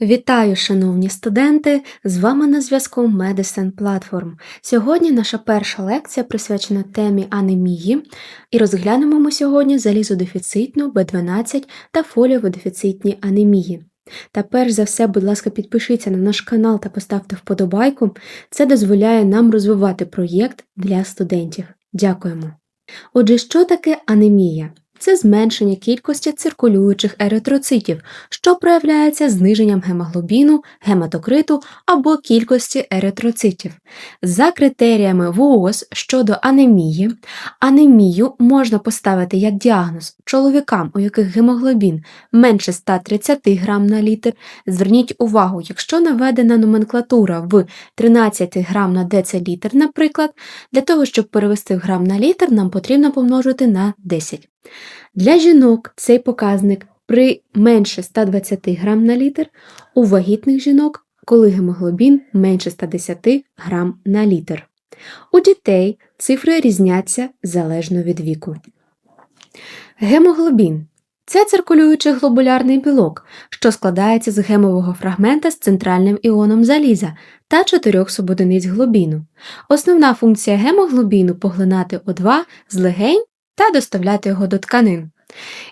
Вітаю, шановні студенти! З вами на зв'язку Medicine Platform. Сьогодні наша перша лекція присвячена темі анемії, і розглянемо ми сьогодні залізодефіцитну, Б12 та фоліоводефіцитні анемії. Та перш за все, будь ласка, підпишіться на наш канал та поставте вподобайку. Це дозволяє нам розвивати проєкт для студентів. Дякуємо. Отже, що таке анемія? Це зменшення кількості циркулюючих еритроцитів, що проявляється зниженням гемоглобіну, гематокриту або кількості еритроцитів. За критеріями ВООЗ щодо анемії, анемію можна поставити як діагноз чоловікам, у яких гемоглобін менше 130 грам на літр. Зверніть увагу, якщо наведена номенклатура в 13 грам на децилітр, наприклад, для того, щоб перевести в грам на літр, нам потрібно помножити на 10. Для жінок цей показник при менше 120 грам на літр, у вагітних жінок, коли гемоглобін менше 110 грам на літр. У дітей цифри різняться залежно від віку. Гемоглобін це циркулюючий глобулярний білок, що складається з гемового фрагмента з центральним іоном заліза та чотирьох субодиниць глобіну. Основна функція гемоглобіну поглинати О2 з легень та доставляти його до тканин.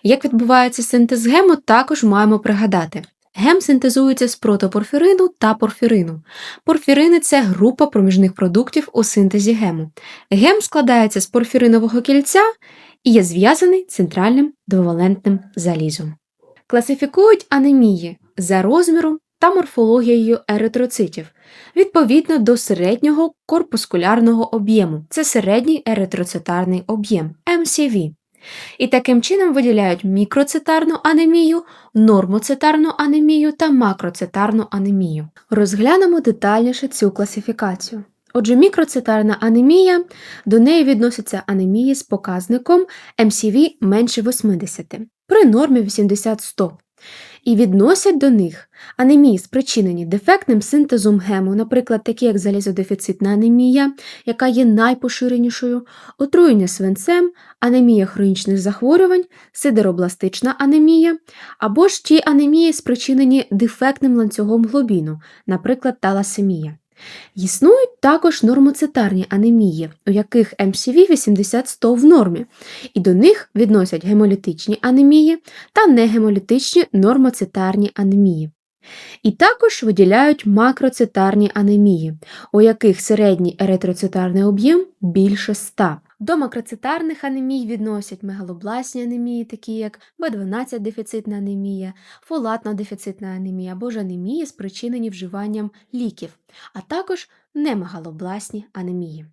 Як відбувається синтез гему, також маємо пригадати. Гем синтезується з протопорфірину та порфірину. Порфірини це група проміжних продуктів у синтезі гему. Гем складається з порфіринового кільця і є зв'язаний центральним двовалентним залізом. Класифікують анемії за розміром та морфологією еритроцитів відповідно до середнього корпускулярного об'єму. Це середній еритроцитарний об'єм МСВ. І таким чином виділяють мікроцитарну анемію, нормоцитарну анемію та макроцитарну анемію. Розглянемо детальніше цю класифікацію. Отже, мікроцитарна анемія, до неї відносяться анемії з показником МСВ менше 80, при нормі 80-100 і відносять до них анемії, спричинені дефектним синтезом гему, наприклад, такі як залізодефіцитна анемія, яка є найпоширенішою, отруєння свинцем, анемія хронічних захворювань, сидеробластична анемія, або ж ті анемії, спричинені дефектним ланцюгом глобіну, наприклад, таласемія. Існують також нормоцитарні анемії, у яких МСВ 80-100 в нормі, і до них відносять гемолітичні анемії та негемолітичні нормоцитарні анемії. І також виділяють макроцитарні анемії, у яких середній еритроцитарний об'єм більше 100. До макроцитарних анемій відносять мегалобласні анемії, такі як Б12 дефіцитна анемія, фолатно дефіцитна анемія або ж анемії, спричинені вживанням ліків, а також немегалобласні анемії.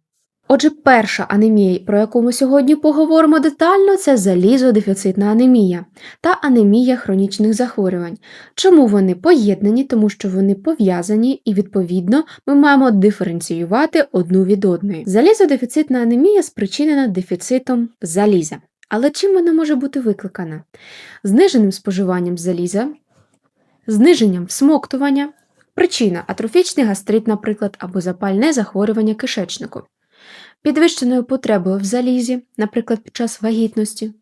Отже, перша анемія, про яку ми сьогодні поговоримо детально, це залізодефіцитна анемія та анемія хронічних захворювань. Чому вони поєднані? Тому що вони пов'язані і, відповідно, ми маємо диференціювати одну від одної. Залізодефіцитна анемія спричинена дефіцитом заліза. Але чим вона може бути викликана? Зниженим споживанням заліза, зниженням всмоктування, причина атрофічний гастрит, наприклад, або запальне захворювання кишечнику підвищеною потребою в залізі, наприклад, під час вагітності,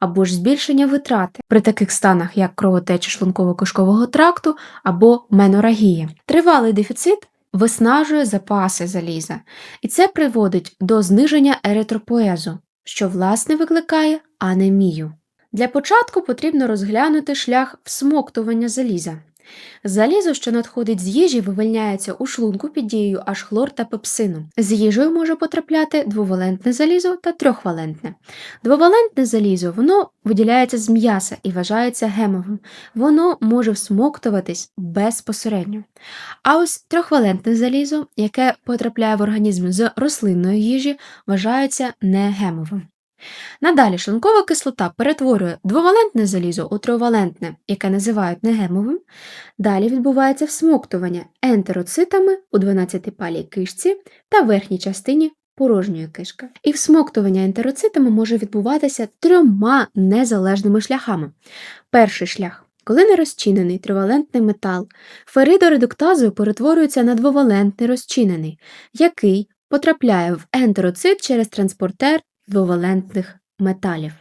або ж збільшення витрати при таких станах, як кровотеча шлунково-кишкового тракту або менорагія. Тривалий дефіцит виснажує запаси заліза, і це приводить до зниження еритропоезу, що власне викликає анемію. Для початку потрібно розглянути шлях всмоктування заліза. Залізо, що надходить з їжі, вивільняється у шлунку під дією аж хлор та пепсину. З їжею може потрапляти двовалентне залізо та трьохвалентне. Двовалентне залізо воно виділяється з м'яса і вважається гемовим. Воно може всмоктуватись безпосередньо. А ось трьохвалентне залізо, яке потрапляє в організм з рослинної їжі, вважається негемовим. Надалі шлункова кислота перетворює двовалентне залізо у тривалентне, яке називають негемовим. Далі відбувається всмоктування ентероцитами у 12-палій кишці та верхній частині порожньої кишки. І всмоктування ентероцитами може відбуватися трьома незалежними шляхами. Перший шлях. Коли нерозчинений тривалентний метал, феридоредуктазою перетворюється на двовалентний розчинений, який потрапляє в ентероцит через транспортер двовалентних металів.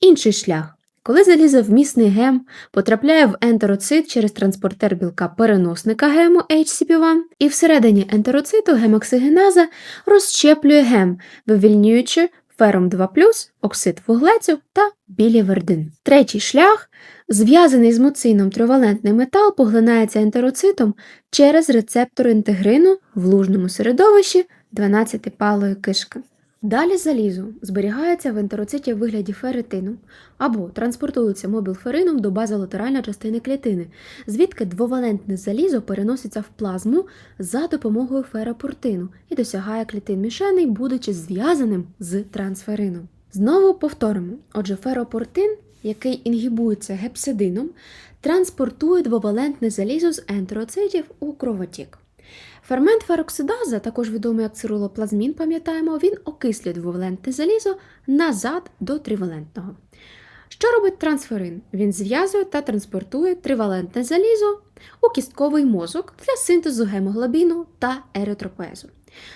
Інший шлях. Коли залізовмісний гем потрапляє в ентероцит через транспортер білка переносника гему HCP1, і всередині ентероциту гемоксигеназа розщеплює гем, вивільнюючи фером 2 оксид вуглецю та білівердин. Третій шлях, зв'язаний з муцином тривалентний метал, поглинається ентероцитом через рецептор інтегрину в лужному середовищі 12-палої кишки. Далі залізо зберігається в ентероциті в вигляді ферритину або транспортується мобілферином до базолатеральної частини клітини, звідки двовалентне залізо переноситься в плазму за допомогою ферропортину і досягає клітин мішеней, будучи зв'язаним з трансферином. Знову повторимо: отже, ферропортин, який інгібується гепсидином, транспортує двовалентне залізо з ентероцитів у кровотік. Фермент фероксидаза, також відомий як цирулоплазмін, пам'ятаємо, він окислює двовалентне залізо назад до тривалентного. Що робить трансферин? Він зв'язує та транспортує тривалентне залізо у кістковий мозок для синтезу гемоглобіну та еритропоезу.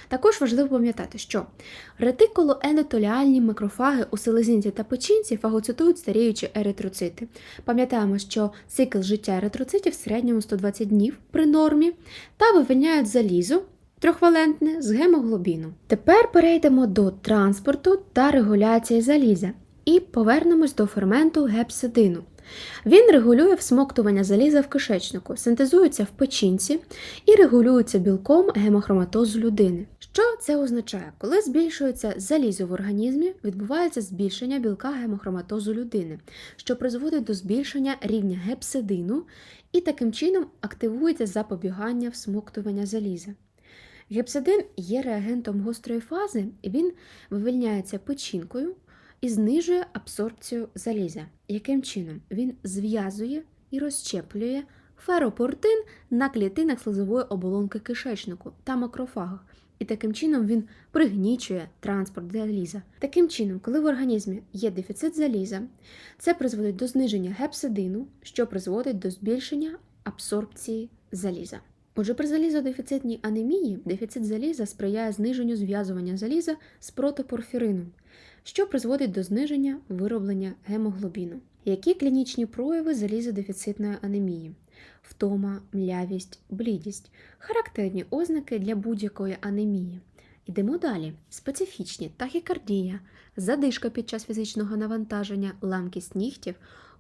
Також важливо пам'ятати, що ретикулоендотеліальні макрофаги у селезінці та печінці фагоцитують старіючі еритроцити. Пам'ятаємо, що цикл життя еритроцитів в середньому 120 днів при нормі та вивільняють залізо трьохвалентне з гемоглобіну. Тепер перейдемо до транспорту та регуляції заліза і повернемось до ферменту гепсидину. Він регулює всмоктування заліза в кишечнику, синтезується в печінці і регулюється білком гемохроматозу людини. Що це означає? Коли збільшується залізо в організмі, відбувається збільшення білка гемохроматозу людини, що призводить до збільшення рівня гепсидину і таким чином активується запобігання всмоктування заліза. Гепсидин є реагентом гострої фази, і він вивільняється печінкою і знижує абсорбцію заліза. Яким чином? Він зв'язує і розщеплює феропортин на клітинах слизової оболонки кишечнику та макрофагах. І таким чином він пригнічує транспорт заліза. Таким чином, коли в організмі є дефіцит заліза, це призводить до зниження гепсидину, що призводить до збільшення абсорбції заліза. Отже, при залізодефіцитній анемії дефіцит заліза сприяє зниженню зв'язування заліза з протопорфірином, що призводить до зниження вироблення гемоглобіну. Які клінічні прояви залізодефіцитної анемії? Втома, млявість, блідість характерні ознаки для будь-якої анемії. Йдемо далі: специфічні тахікардія, задишка під час фізичного навантаження, ламкість нігтів,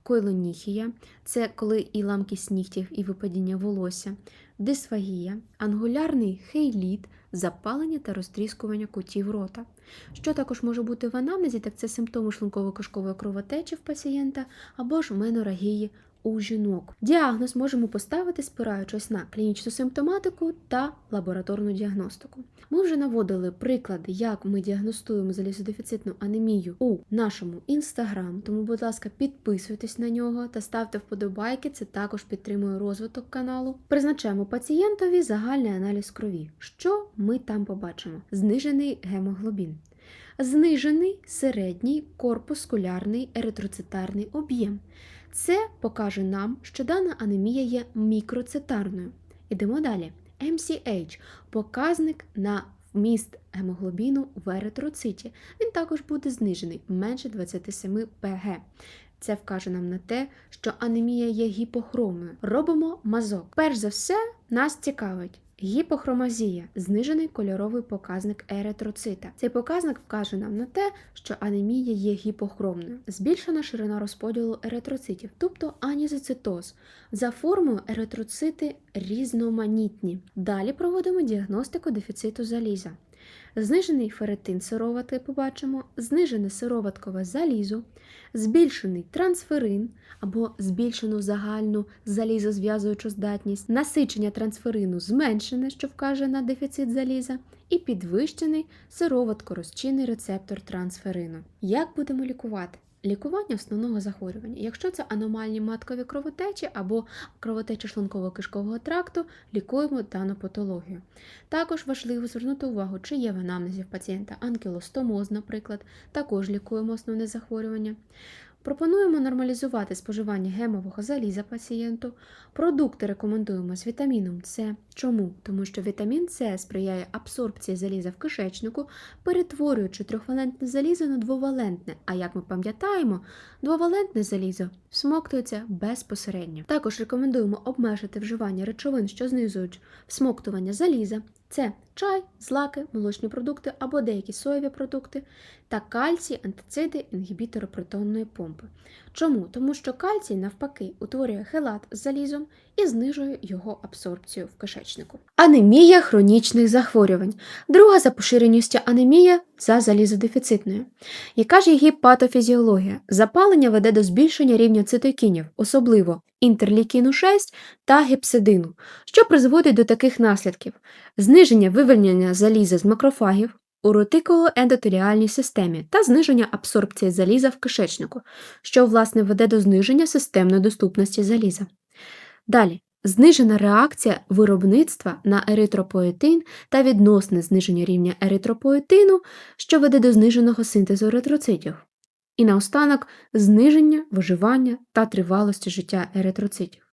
койлоніхія це коли і ламкість нігтів, і випадіння волосся, дисфагія, ангулярний хейліт, запалення та розтріскування кутів рота. Що також може бути в анамнезі, так це симптоми шлунково-кишкової кровотечі в пацієнта або ж менорагії у жінок. Діагноз можемо поставити, спираючись на клінічну симптоматику та лабораторну діагностику. Ми вже наводили приклади, як ми діагностуємо залізодефіцитну анемію у нашому інстаграм. Тому, будь ласка, підписуйтесь на нього та ставте вподобайки. Це також підтримує розвиток каналу. Призначаємо пацієнтові загальний аналіз крові. Що ми там побачимо? Знижений гемоглобін. Знижений середній корпускулярний еритроцитарний об'єм. Це покаже нам, що дана анемія є мікроцитарною. Ідемо далі. MCH показник на вміст гемоглобіну в еритроциті. Він також буде знижений менше 27 ПГ. Це вкаже нам на те, що анемія є гіпохромною. Робимо мазок. Перш за все, нас цікавить. Гіпохромазія знижений кольоровий показник еретроцита. Цей показник вкаже нам на те, що анемія є гіпохромною. Збільшена ширина розподілу еретроцитів, тобто анізоцитоз. За формою еретроцити різноманітні. Далі проводимо діагностику дефіциту заліза. Знижений феретин сироватки побачимо, знижене сироваткове залізо, збільшений трансферин або збільшену загальну залізозв'язуючу здатність, насичення трансферину зменшене, що вкаже на дефіцит заліза, і підвищений сироватко-розчинний рецептор трансферину. Як будемо лікувати? Лікування основного захворювання. Якщо це аномальні маткові кровотечі або кровотечі шлунково-кишкового тракту, лікуємо дану патологію. Також важливо звернути увагу, чи є в анамнезі в пацієнта анкілостомоз, наприклад, також лікуємо основне захворювання. Пропонуємо нормалізувати споживання гемового заліза пацієнту. Продукти рекомендуємо з вітаміном С. Чому? Тому що вітамін С сприяє абсорбції заліза в кишечнику, перетворюючи трьохвалентне залізо на двовалентне. А як ми пам'ятаємо, двовалентне залізо всмоктується безпосередньо. Також рекомендуємо обмежити вживання речовин, що знизують всмоктування заліза. Це чай, злаки, молочні продукти або деякі соєві продукти та кальцій, антициди, інгібітори протонної помпи. Чому? Тому що кальцій, навпаки, утворює хелат з залізом і знижує його абсорбцію в кишечнику. Анемія хронічних захворювань. Друга за поширеністю анемія за залізодефіцитною. Яка ж її патофізіологія? Запалення веде до збільшення рівня цитокінів, особливо інтерлікіну 6 та гепсидину, що призводить до таких наслідків: зниження вивільнення заліза з макрофагів у ретикулоендотеріальній системі та зниження абсорбції заліза в кишечнику, що власне веде до зниження системної доступності заліза. Далі. Знижена реакція виробництва на еритропоетин та відносне зниження рівня еритропоетину, що веде до зниженого синтезу еритроцитів. І наостанок зниження виживання та тривалості життя еритроцитів.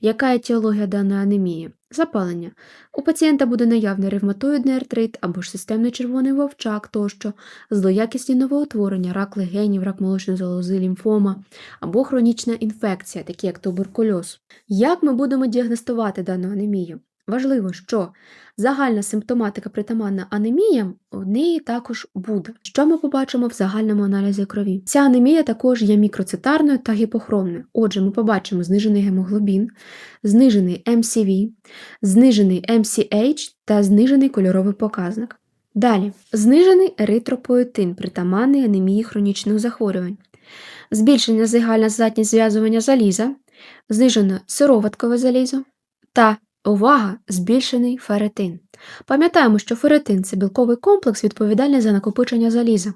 Яка етіологія даної анемії? Запалення. У пацієнта буде наявний ревматоїдний артрит або ж системний червоний вовчак тощо, злоякісні новоутворення, рак легенів, рак молочної залози, лімфома або хронічна інфекція, такі як туберкульоз. Як ми будемо діагностувати дану анемію? Важливо, що загальна симптоматика притаманна анеміям у неї також буде. Що ми побачимо в загальному аналізі крові? Ця анемія також є мікроцитарною та гіпохромною. Отже, ми побачимо знижений гемоглобін, знижений MCV, знижений MCH та знижений кольоровий показник. Далі, знижений еритропоетин, притаманний анемії хронічних захворювань, збільшення загальна здатність зв'язування заліза, знижено сироваткове залізо та Увага! Збільшений феретин. Пам'ятаємо, що феретин це білковий комплекс, відповідальний за накопичення заліза.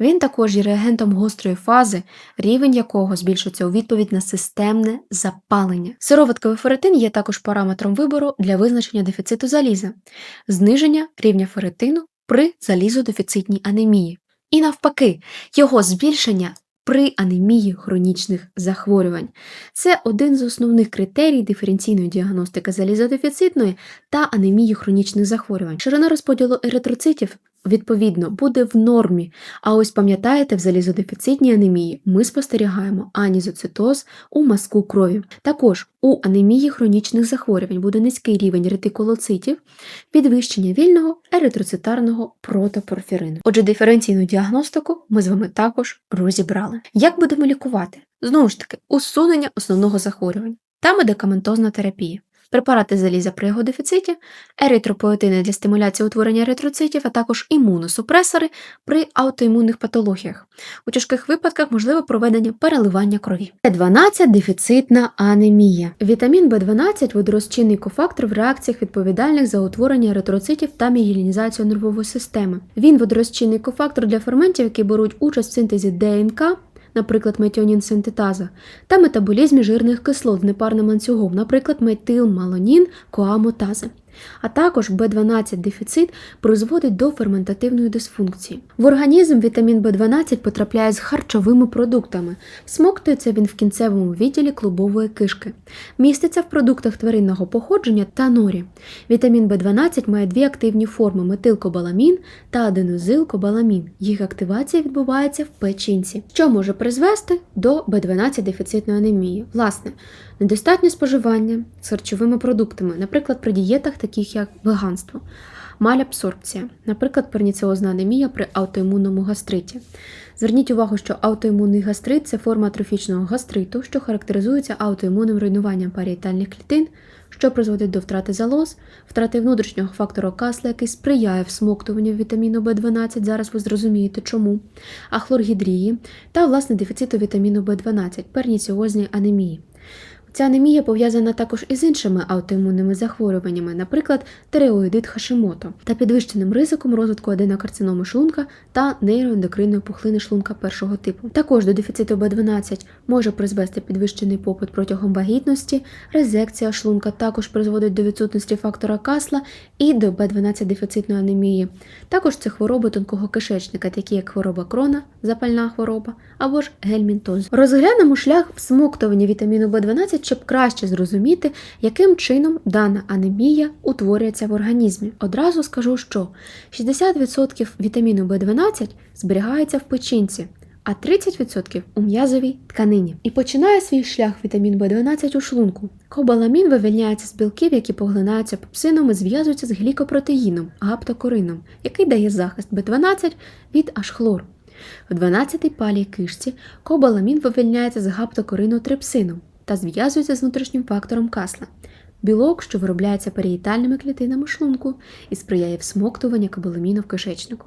Він також є реагентом гострої фази, рівень якого збільшується у відповідь на системне запалення. Сироватковий феретин є також параметром вибору для визначення дефіциту заліза, зниження рівня феретину при залізодефіцитній анемії. І навпаки, його збільшення при анемії хронічних захворювань. Це один з основних критерій диференційної діагностики залізодефіцитної та анемії хронічних захворювань. Ширина розподілу еритроцитів відповідно буде в нормі. А ось пам'ятаєте, в залізодефіцитній анемії ми спостерігаємо анізоцитоз у мазку крові. Також у анемії хронічних захворювань буде низький рівень ретикулоцитів, підвищення вільного еритроцитарного протопорфірину. Отже, диференційну діагностику ми з вами також розібрали. Як будемо лікувати? Знову ж таки, усунення основного захворювання та медикаментозна терапія препарати заліза при його дефіциті, еритропоетини для стимуляції утворення еритроцитів, а також імуносупресори при аутоімунних патологіях. У тяжких випадках можливе проведення переливання крові. Б12 дефіцитна анемія. Вітамін В12 водорозчинний кофактор в реакціях відповідальних за утворення еритроцитів та мігілінізацію нервової системи. Він водорозчинний кофактор для ферментів, які беруть участь в синтезі ДНК наприклад, метіонін-синтетаза, та метаболізмі жирних кислот з непарним ланцюгом, наприклад, метилмалонін коамотази а також В12 дефіцит призводить до ферментативної дисфункції. В організм вітамін В12 потрапляє з харчовими продуктами, смоктується він в кінцевому відділі клубової кишки, міститься в продуктах тваринного походження та норі. Вітамін В12 має дві активні форми метилкобаламін та аденозилкобаламін. Їх активація відбувається в печінці, що може призвести до В12 дефіцитної анемії. Власне, недостатнє споживання з харчовими продуктами, наприклад, при дієтах, таких як веганство, малябсорбція, наприклад, перніціозна анемія при аутоімунному гастриті. Зверніть увагу, що аутоімунний гастрит це форма атрофічного гастриту, що характеризується аутоімунним руйнуванням паріетальних клітин, що призводить до втрати залоз, втрати внутрішнього фактору касла, який сприяє всмоктуванню вітаміну В12, зараз ви зрозумієте чому, а хлоргідрії та власне дефіциту вітаміну В12, перніціозній анемії. Ця анемія пов'язана також із іншими аутоімунними захворюваннями, наприклад, тиреоїдит Хашимото, та підвищеним ризиком розвитку аденокарциноми шлунка та нейроендокринної пухлини шлунка першого типу. Також до дефіциту B12 може призвести підвищений попит протягом вагітності, резекція шлунка також призводить до відсутності фактора касла і до B12 дефіцитної анемії. Також це хвороби тонкого кишечника, такі як хвороба крона, запальна хвороба або ж гельмінтоз. Розглянемо шлях всмоктування вітаміну В12, щоб краще зрозуміти, яким чином дана анемія утворюється в організмі. Одразу скажу, що 60% вітаміну В12 зберігається в печінці. А 30% у м'язовій тканині. І починає свій шлях вітамін В12 у шлунку. Кобаламін вивільняється з білків, які поглинаються пепсином і зв'язуються з глікопротеїном, гаптокорином, який дає захист В12 від ашхлору. В 12-й палій кишці кобаламін вивільняється з гаптокорину трипсином та зв'язується з внутрішнім фактором касла. Білок, що виробляється періїтальними клітинами шлунку і сприяє всмоктуванню кобаламіну в кишечнику.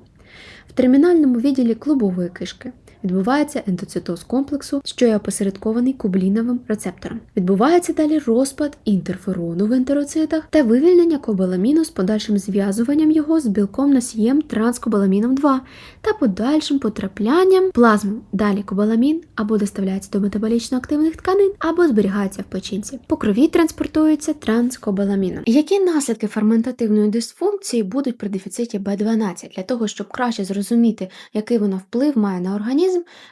В термінальному відділі клубової кишки відбувається ендоцитоз комплексу, що є опосередкований кубліновим рецептором. Відбувається далі розпад інтерферону в ентероцитах та вивільнення кобаламіну з подальшим зв'язуванням його з білком носієм транскобаламіном 2 та подальшим потраплянням плазму. Далі кобаламін або доставляється до метаболічно активних тканин, або зберігається в печінці. По крові транспортується транскобаламіном. Які наслідки ферментативної дисфункції будуть при дефіциті B12? Для того, щоб краще зрозуміти, який вона вплив має на організм,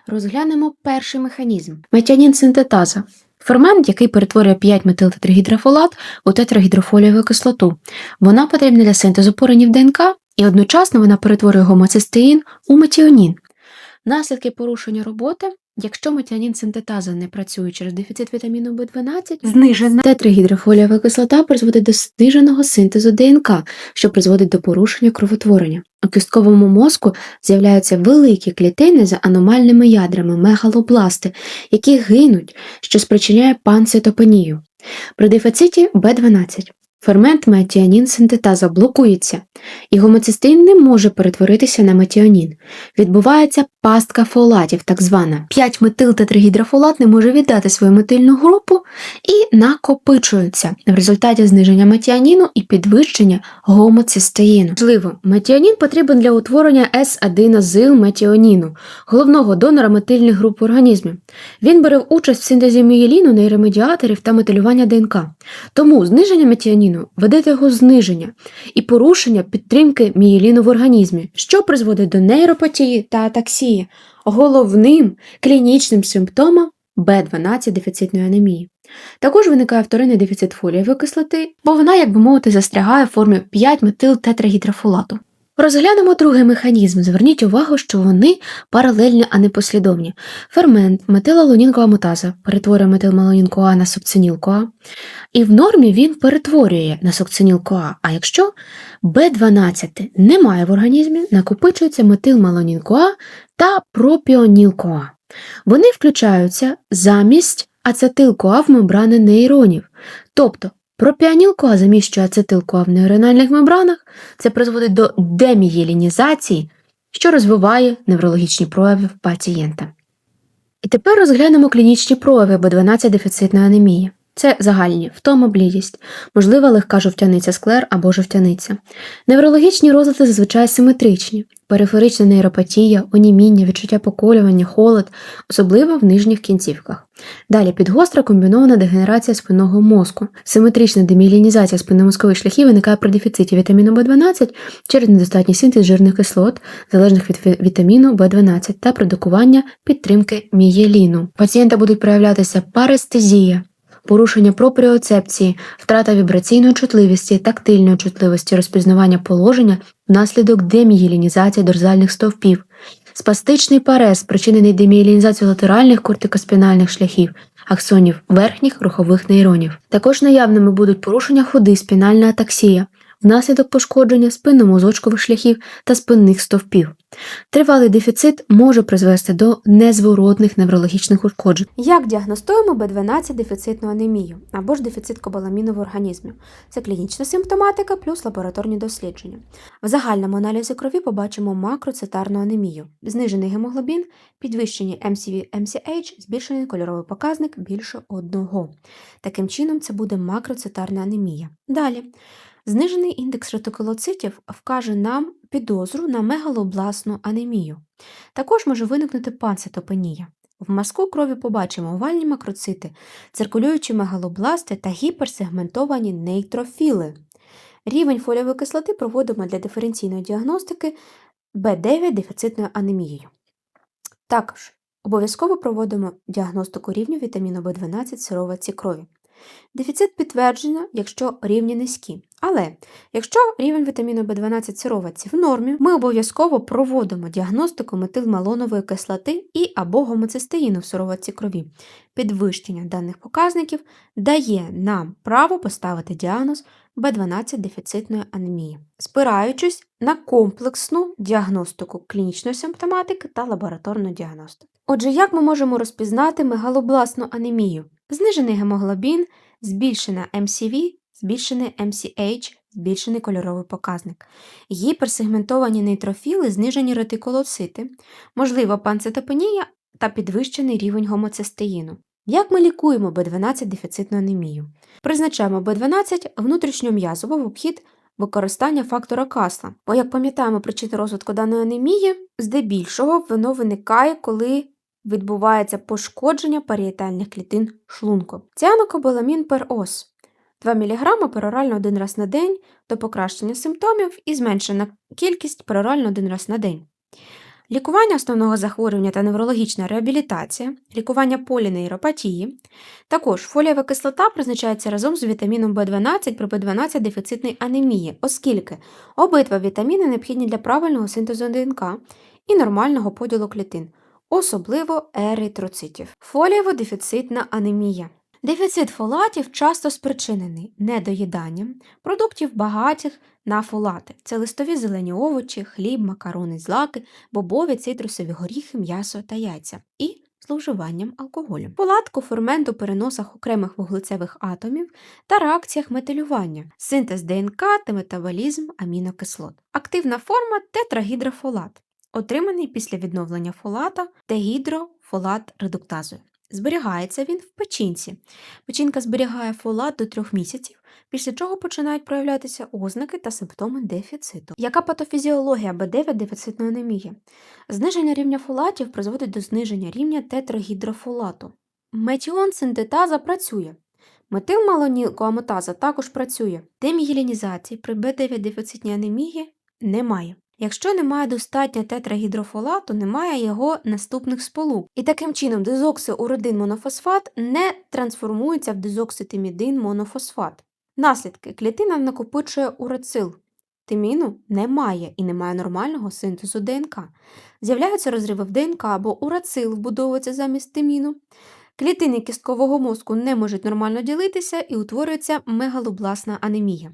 розглянемо перший механізм метіанін синтетаза. Фермент, який перетворює 5 метилтетрагідрофолат у тетрагідрофолієву кислоту. Вона потрібна для синтезу поринів ДНК, і одночасно вона перетворює гомоцистеїн у метіонін. Наслідки порушення роботи, якщо метіанін синтетаза не працює через дефіцит вітаміну В12, знижена тетрагідрофолієва кислота призводить до зниженого синтезу ДНК, що призводить до порушення кровотворення. У кістковому мозку з'являються великі клітини з аномальними ядрами мегалобласти, які гинуть, що спричиняє панцитопенію. При дефіциті В12 фермент метіанін синтетаза блокується, і гомоцистеїн не може перетворитися на метіонін. Відбувається пастка фолатів, так звана. 5 метилтетрагідрофолат не може віддати свою метильну групу і накопичується в результаті зниження метіаніну і підвищення гомоцистеїну. Можливо, метіонін потрібен для утворення С1 метіоніну, головного донора метильних груп в організмі. Він бере участь в синтезі мієліну, нейромедіаторів та метилювання ДНК. Тому зниження метіоніну веде до його зниження і порушення підтримки мієліну в організмі, що призводить до нейропатії та атаксії, головним клінічним симптомом Б12 дефіцитної анемії. Також виникає вторинний дефіцит фолієвої кислоти, бо вона, як би мовити, застрягає в формі 5 метилтетрагідрофолату. Розглянемо другий механізм. Зверніть увагу, що вони паралельні, а не послідовні. Фермент метилалонінкова мотаза перетворює метилмалонін-КоА на сукциніл-КоА, і в нормі він перетворює на сукциніл-КоА, а якщо B12 немає в організмі, накопичується метилмалонін-КоА та пропіоніл-КоА. Вони включаються замість ацетил-КоА в мембрани нейронів, тобто Пропіаніл-КоА заміщує ацетил-КоА в нейрональних мембранах, це призводить до демієлінізації, що розвиває неврологічні прояви в пацієнта. І тепер розглянемо клінічні прояви B12 дефіцитної анемії. Це загальні втома, блідість, можлива легка жовтяниця склер або жовтяниця. Неврологічні розлади зазвичай симетричні, периферична нейропатія, оніміння, відчуття поколювання, холод, особливо в нижніх кінцівках. Далі підгостра комбінована дегенерація спинного мозку. Симетрична деміелінізація спинномозкових шляхів виникає при дефіциті вітаміну В12 через недостатній синтез жирних кислот, залежних від вітаміну В12 та продукування підтримки мієліну. Пацієнта будуть проявлятися парестезія, порушення пропріоцепції, втрата вібраційної чутливості, тактильної чутливості, розпізнавання положення внаслідок демієлінізації дорзальних стовпів, спастичний парез, спричинений демієлінізацією латеральних кортикоспінальних шляхів, аксонів верхніх рухових нейронів. Також наявними будуть порушення ходи, спінальна атаксія, внаслідок пошкодження спинномозочкових шляхів та спинних стовпів. Тривалий дефіцит може призвести до незворотних неврологічних ушкоджень. Як діагностуємо Б12 дефіцитну анемію або ж дефіцит кобаламіну в організмі? Це клінічна симптоматика плюс лабораторні дослідження. В загальному аналізі крові побачимо макроцитарну анемію, знижений гемоглобін, підвищені MCV, MCH, збільшений кольоровий показник більше одного. Таким чином, це буде макроцитарна анемія. Далі. Знижений індекс ретикулоцитів вкаже нам підозру на мегалобласну анемію. Також може виникнути панцитопенія. В мазку крові побачимо овальні макроцити, циркулюючі мегалобласти та гіперсегментовані нейтрофіли. Рівень фолієвої кислоти проводимо для диференційної діагностики Б9 дефіцитною анемією. Також обов'язково проводимо діагностику рівню вітаміну В12 в сироватці крові. Дефіцит підтверджено, якщо рівні низькі. Але якщо рівень вітаміну В12 в сироватці в нормі, ми обов'язково проводимо діагностику метилмалонової кислоти і або гомоцистеїну в сироватці крові. Підвищення даних показників дає нам право поставити діагноз Б12 дефіцитної анемії, спираючись на комплексну діагностику клінічної симптоматики та лабораторну діагностику. Отже, як ми можемо розпізнати мегалобласну анемію? Знижений гемоглобін, збільшена MCV, збільшений MCH, збільшений кольоровий показник, гіперсегментовані нейтрофіли, знижені ретикулоцити, можлива панцитопенія та підвищений рівень гомоцистеїну. Як ми лікуємо B12 дефіцитну анемію? Призначаємо B12 внутрішньом'язово в обхід використання фактора Касла. Бо, як пам'ятаємо, причини розвитку даної анемії, здебільшого воно виникає, коли відбувається пошкодження паріетальних клітин шлунку. Ціанокобаламін перос 2 мг перорально один раз на день до покращення симптомів і зменшена кількість перорально один раз на день. Лікування основного захворювання та неврологічна реабілітація, лікування полінейропатії. Також фолієва кислота призначається разом з вітаміном В12 при В12 дефіцитній анемії, оскільки обидва вітаміни необхідні для правильного синтезу ДНК і нормального поділу клітин, особливо еритроцитів. Фолієво-дефіцитна анемія. Дефіцит фолатів часто спричинений недоїданням продуктів багатих на фолати. Це листові зелені овочі, хліб, макарони, злаки, бобові, цитрусові горіхи, м'ясо та яйця. І зловживанням алкоголю. Фолат кофермент у переносах окремих вуглецевих атомів та реакціях метилювання, синтез ДНК та метаболізм амінокислот. Активна форма тетрагідрофолат, отриманий після відновлення фолата дегідрофолат редуктазою. Зберігається він в печінці. Печінка зберігає фолат до трьох місяців, після чого починають проявлятися ознаки та симптоми дефіциту. Яка патофізіологія Б9 дефіцитної анемії? Зниження рівня фолатів призводить до зниження рівня тетрагідрофолату. Метіон синтетаза працює. Метилмалонілкоамотаза також працює. Демігілінізації при Б9 дефіцитній анемії немає. Якщо немає достатньо тетрагідрофолату, немає його наступних сполук. І таким чином дезоксиуридин монофосфат не трансформується в дезокситимідин монофосфат. Наслідки клітина накопичує урацил. Тиміну немає і немає нормального синтезу ДНК. З'являються розриви в ДНК або урацил вбудовується замість тиміну. Клітини кісткового мозку не можуть нормально ділитися і утворюється мегалобласна анемія.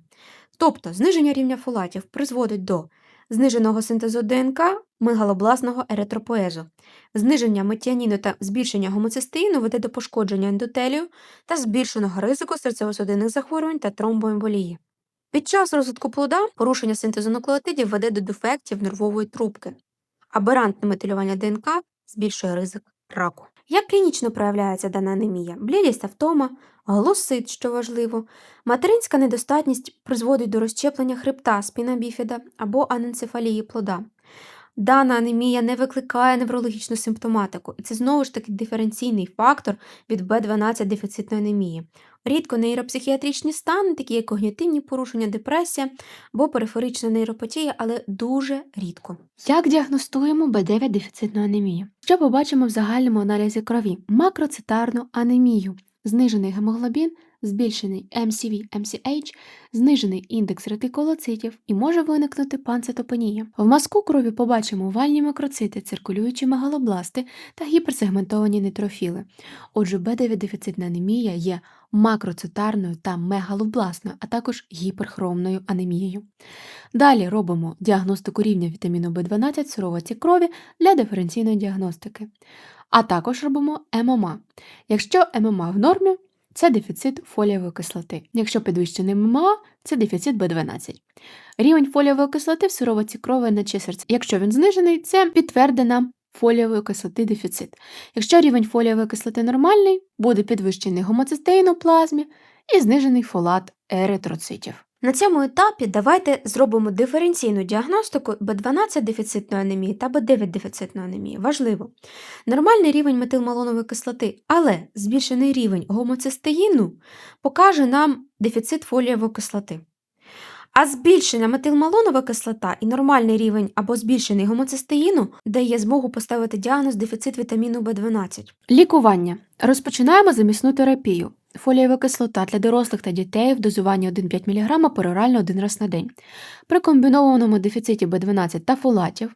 Тобто зниження рівня фолатів призводить до зниженого синтезу ДНК мегалобласного еритропоезу, зниження метіаніну та збільшення гомоцистеїну веде до пошкодження ендотелію та збільшеного ризику серцево-судинних захворювань та тромбоемболії. Під час розвитку плода порушення синтезу нуклеотидів веде до дефектів нервової трубки. Аберантне метилювання ДНК збільшує ризик раку. Як клінічно проявляється дана анемія? Блідість автома, втома, голосит, що важливо, материнська недостатність призводить до розщеплення хребта спіна біфіда або аненцефалії плода. Дана анемія не викликає неврологічну симптоматику, і це знову ж таки диференційний фактор від Б12 дефіцитної анемії. Рідко нейропсихіатричні стани, такі як когнітивні порушення, депресія або периферична нейропатія, але дуже рідко. Як діагностуємо Б9 дефіцитну анемію? Що побачимо в загальному аналізі крові? Макроцитарну анемію, знижений гемоглобін, збільшений MCV, MCH, знижений індекс ретикулоцитів і може виникнути панцитопенія. В мазку крові побачимо овальні макроцити, циркулюючі мегалобласти та гіперсегментовані нейтрофіли. Отже, Б9-дефіцитна анемія є макроцитарною та мегалобласною, а також гіперхромною анемією. Далі робимо діагностику рівня вітаміну В12 в крові для диференційної діагностики. А також робимо ММА. Якщо ММА в нормі, це дефіцит фолієвої кислоти. Якщо підвищений ММА, це дефіцит Б12. Рівень фолієвої кислоти в сировоцікрової на серця. Якщо він знижений, це підтвердена фолієвої кислоти дефіцит. Якщо рівень фолієвої кислоти нормальний, буде підвищений гомоцистеїн у плазмі і знижений фолат еритроцитів. На цьому етапі давайте зробимо диференційну діагностику B12 дефіцитної анемії та B9 дефіцитної анемії. Важливо. Нормальний рівень метилмалонової кислоти, але збільшений рівень гомоцистеїну покаже нам дефіцит фолієвої кислоти. А збільшена метилмалонова кислота і нормальний рівень або збільшений гомоцистеїну дає змогу поставити діагноз дефіцит вітаміну В12. Лікування. Розпочинаємо замісну терапію. Фолієва кислота для дорослих та дітей в дозуванні 1,5 мг перорально один раз на день. При комбінованому дефіциті B12 та фолатів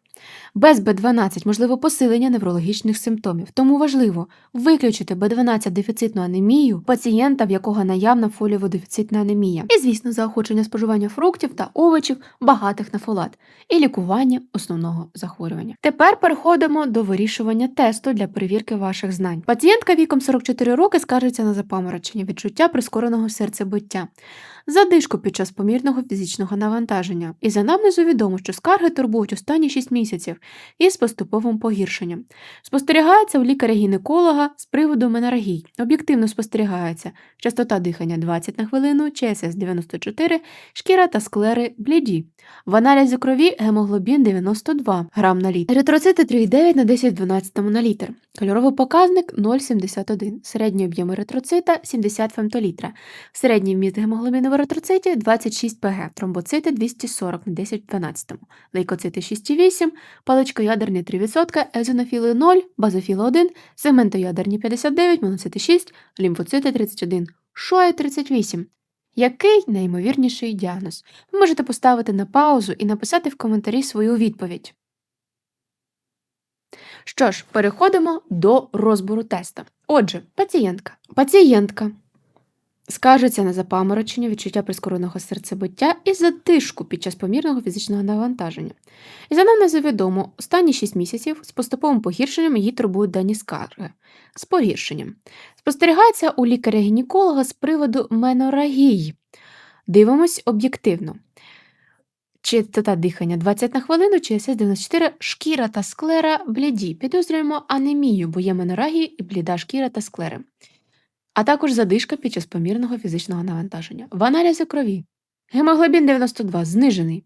без B12 можливо посилення неврологічних симптомів, тому важливо виключити B12 дефіцитну анемію пацієнта, в якого наявна фолієво-дефіцитна анемія, і, звісно, заохочення споживання фруктів та овочів, багатих на фолат, і лікування основного захворювання. Тепер переходимо до вирішування тесту для перевірки ваших знань. Пацієнтка віком 44 роки скаржиться на запаморочення, відчуття прискореного серцебиття, задишку під час помірного фізичного навантаження. Із анамнезу відомо, що скарги турбують останні 6 місяців із поступовим погіршенням. Спостерігається у лікаря-гінеколога з приводу менаргій. Об'єктивно спостерігається частота дихання 20 на хвилину, ЧСС 94, шкіра та склери бліді. В аналізі крові гемоглобін 92 грам на літр, еритроцити 3,9 на 10 12 на літр. Кольоровий показник 0,71, середній об'єм еритроцита 70 фемтолітра, середній вміст гемоглобіну в еритроциті 26 пг, тромбоцити 240 на 10 12, лейкоцити 6,8, паличкоядерні 3%, езонофіли 0, базофіли 1, сегментоядерні 59, моноцити 6, лімфоцити 31, шоє 38. Який найімовірніший діагноз? Ви можете поставити на паузу і написати в коментарі свою відповідь. Що ж, переходимо до розбору теста. Отже, пацієнтка. Пацієнтка скаржиться на запаморочення, відчуття прискореного серцебиття і затишку під час помірного фізичного навантаження. І за нам невідомо, останні 6 місяців з поступовим погіршенням її турбують дані скарги. З погіршенням. Спостерігається у лікаря-гінеколога з приводу менорагії. Дивимось об'єктивно. Частота дихання 20 на хвилину, ЧСС 94, шкіра та склера бліді. Підозрюємо анемію, бо є менорагії і бліда шкіра та склери. А також задишка під час помірного фізичного навантаження. В аналізі крові. Гемоглобін 92 знижений.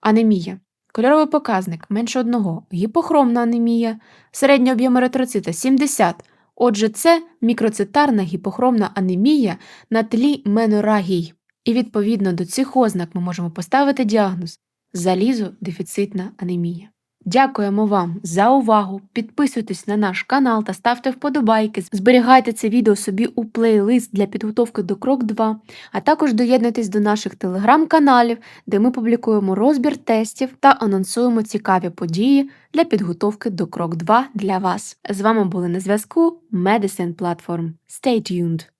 Анемія. Кольоровий показник менше одного. Гіпохромна анемія. Середній об'єм еритроцита 70. Отже, це мікроцитарна гіпохромна анемія на тлі менорагій. І відповідно до цих ознак ми можемо поставити діагноз залізодефіцитна анемія. Дякуємо вам за увагу. Підписуйтесь на наш канал та ставте вподобайки. Зберігайте це відео собі у плейлист для підготовки до крок 2, а також доєднуйтесь до наших телеграм-каналів, де ми публікуємо розбір тестів та анонсуємо цікаві події для підготовки до крок 2 для вас. З вами були на зв'язку Medicine Platform. Stay tuned!